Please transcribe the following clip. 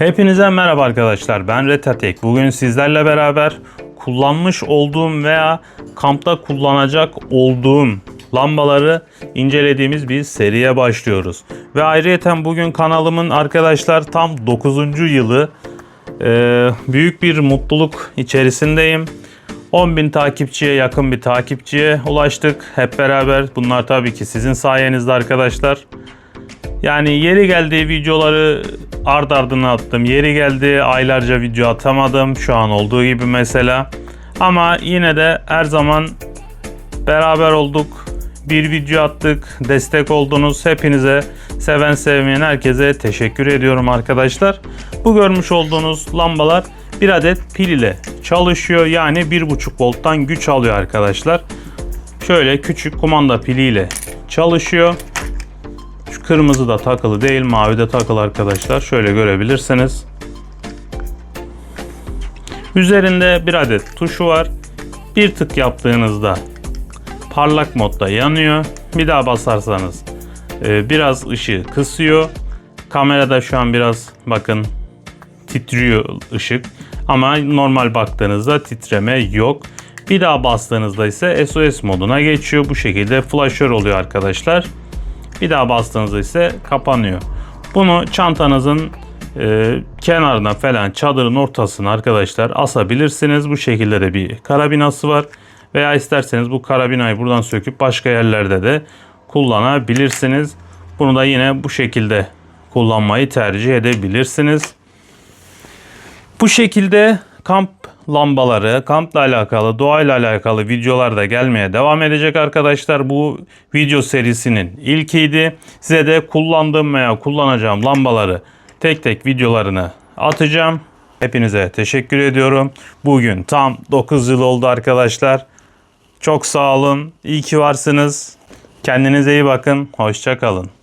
Hepinize merhaba arkadaşlar. Ben Retatek. Bugün sizlerle beraber kullanmış olduğum veya kampta kullanacak olduğum lambaları incelediğimiz bir seriye başlıyoruz. Ve ayrıyeten bugün kanalımın arkadaşlar tam 9. yılı. Ee, büyük bir mutluluk içerisindeyim. 10.000 takipçiye yakın bir takipçiye ulaştık hep beraber. Bunlar tabii ki sizin sayenizde arkadaşlar. Yani yeri geldi videoları ard ardına attım. Yeri geldi aylarca video atamadım. Şu an olduğu gibi mesela. Ama yine de her zaman beraber olduk. Bir video attık. Destek oldunuz. Hepinize seven sevmeyen herkese teşekkür ediyorum arkadaşlar. Bu görmüş olduğunuz lambalar bir adet pil ile çalışıyor. Yani 1.5 volttan güç alıyor arkadaşlar. Şöyle küçük kumanda piliyle çalışıyor. Şu kırmızı da takılı değil, mavi de takılı arkadaşlar. Şöyle görebilirsiniz. Üzerinde bir adet tuşu var. Bir tık yaptığınızda parlak modda yanıyor. Bir daha basarsanız e, biraz ışığı kısıyor. Kamerada şu an biraz bakın titriyor ışık. Ama normal baktığınızda titreme yok. Bir daha bastığınızda ise SOS moduna geçiyor. Bu şekilde flasher oluyor arkadaşlar. Bir daha bastığınızda ise kapanıyor. Bunu çantanızın e, kenarına falan çadırın ortasına arkadaşlar asabilirsiniz. Bu şekilde de bir karabinası var. Veya isterseniz bu karabinayı buradan söküp başka yerlerde de kullanabilirsiniz. Bunu da yine bu şekilde kullanmayı tercih edebilirsiniz. Bu şekilde kamp lambaları, kampla alakalı, doğayla alakalı videolar da gelmeye devam edecek arkadaşlar. Bu video serisinin ilkiydi. Size de kullandığım veya kullanacağım lambaları tek tek videolarını atacağım. Hepinize teşekkür ediyorum. Bugün tam 9 yıl oldu arkadaşlar. Çok sağ olun. İyi ki varsınız. Kendinize iyi bakın. Hoşça kalın.